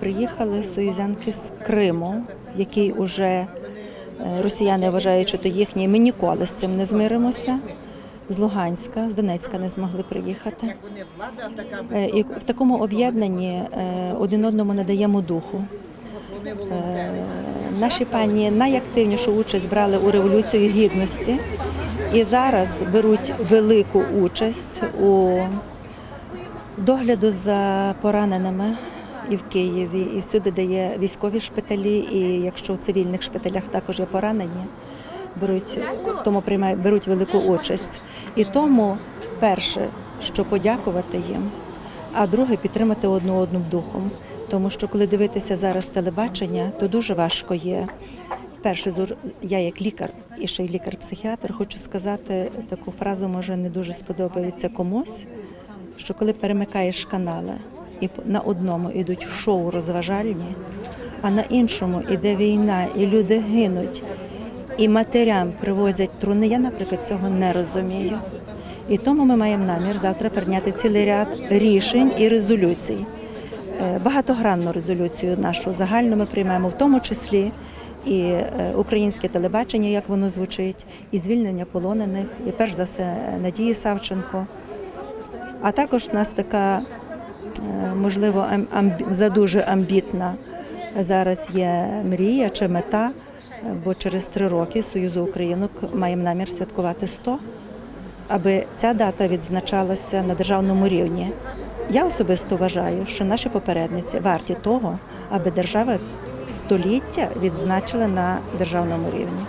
приїхали союзянки з Криму, який уже е, росіяни вважають, що то їхній. Ми ніколи з цим не змиримося. З Луганська, з Донецька не змогли приїхати. Е, І в такому об'єднанні е, один одному надаємо духу. Наші пані найактивнішу участь брали у революції гідності і зараз беруть велику участь у догляду за пораненими і в Києві, і всюди, де є військові шпиталі, і якщо в цивільних шпиталях також є поранені, беруть тому приймають беруть велику участь. І тому перше, що подякувати їм, а друге підтримати одну одну духом. Тому що коли дивитися зараз телебачення, то дуже важко є. Перше, я як лікар і ще й лікар-психіатр, хочу сказати таку фразу, може не дуже сподобається комусь, що коли перемикаєш канали, і на одному йдуть шоу розважальні, а на іншому іде війна, і люди гинуть, і матерям привозять труни. Я, наприклад, цього не розумію. І тому ми маємо намір завтра прийняти цілий ряд рішень і резолюцій. Е, Багатогранну резолюцію нашу загальну ми приймемо, в тому числі і е, українське телебачення, як воно звучить, і звільнення полонених, і перш за все Надії Савченко. А також в нас така, можливо, ам- амбі- задуже амбітна зараз є мрія чи мета, е, бо через три роки Союзу Українок маємо намір святкувати 100, аби ця дата відзначалася на державному рівні. Я особисто вважаю, що наші попередниці варті того, аби держава століття відзначила на державному рівні.